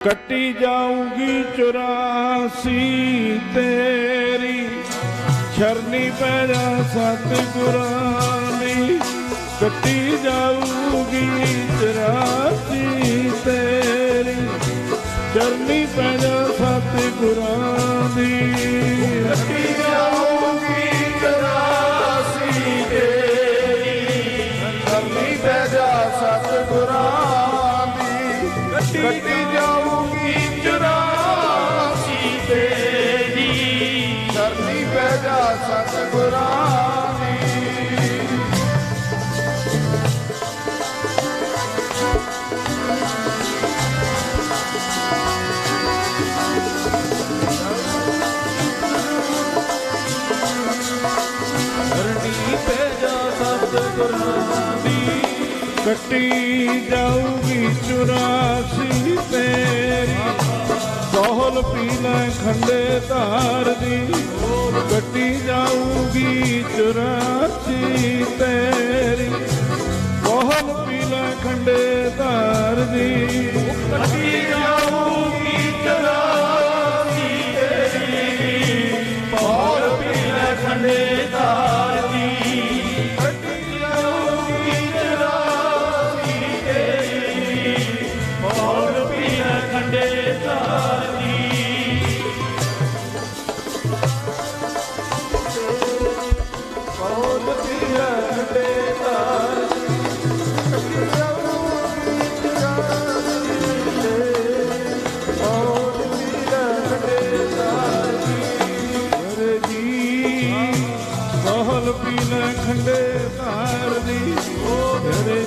ਕੱਟੀ ਜਾਊਗੀ ਚੁਰਾਸੀ ਤੇਰੀ ਸ਼ਰਨੀ ਪੈ ਜਾ ਸਤਿਗੁਰਾਂ ਦੀ ਕੱਟੀ ਜਾਊਗੀ ਚੁਰਾਸੀ ਤੇਰੀ ਸ਼ਰਨੀ ਪੈ ਜਾ ਸਤਿਗੁਰਾਂ ਸ਼ਰਨੀ ਪੈ ਜਾ ਸਤਿਗੁਰਾਂ ਕੱਟੀ ਜਾਊਗੀ ਚੁਰਾਸੀ ਤੇਰੀ ਪੀ ਲੈ ਖੰਡੇ ਧਾਰ ਦੀ। ਕੱਟੀ ਜਾਊਗੀ ਚੁਰਾਸੀ ਤੇਰੀ। ਸੋਹਲ ਪੀ ਲੈ ਖੰਡੇ ਧਾਰ ਦੀ। ਕੱਟੀ ਜਾਊਗੀ ਚਰਾਸੀ ਤੇਰੀ। ਪੌਰ ਪੀਲੇ ਖੰਡੇ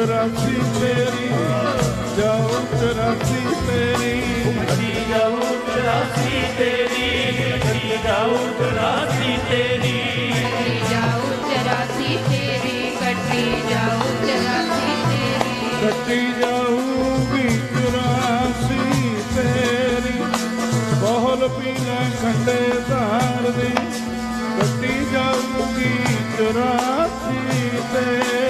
ਚੁਰਾਸੀ ਤੇਰੀ ਜਾਊ ਚੁਰਾਸੀ ਤੇਰੀ ਕੱਟੀ ਜਾਊ ਚਰਾਸੀ ਤੇਰੀ। ਕੱਟੀ ਜਾਊ ਚਰਾਸੀ ਤੇਰੀ ਜਾਉ ਚਰਾਸੀ ਤੇਰੀ। ਕੱਟੀ ਜਾਉ ਚਰਾਸੀ ਤੇਰੀ ਕੱਟੀ ਜਾਊਗੀ ਚੁਰਾਸੀ ਤੇਰੀ ਬਹੁਲ ਪੀਣਾ ਖੰਡੇ ਧਾਰ ਦੀ। ਕੱਟੀ ਜਾਊਗੀ ਚੁਰਾਸੀ ਤੇਰੀ।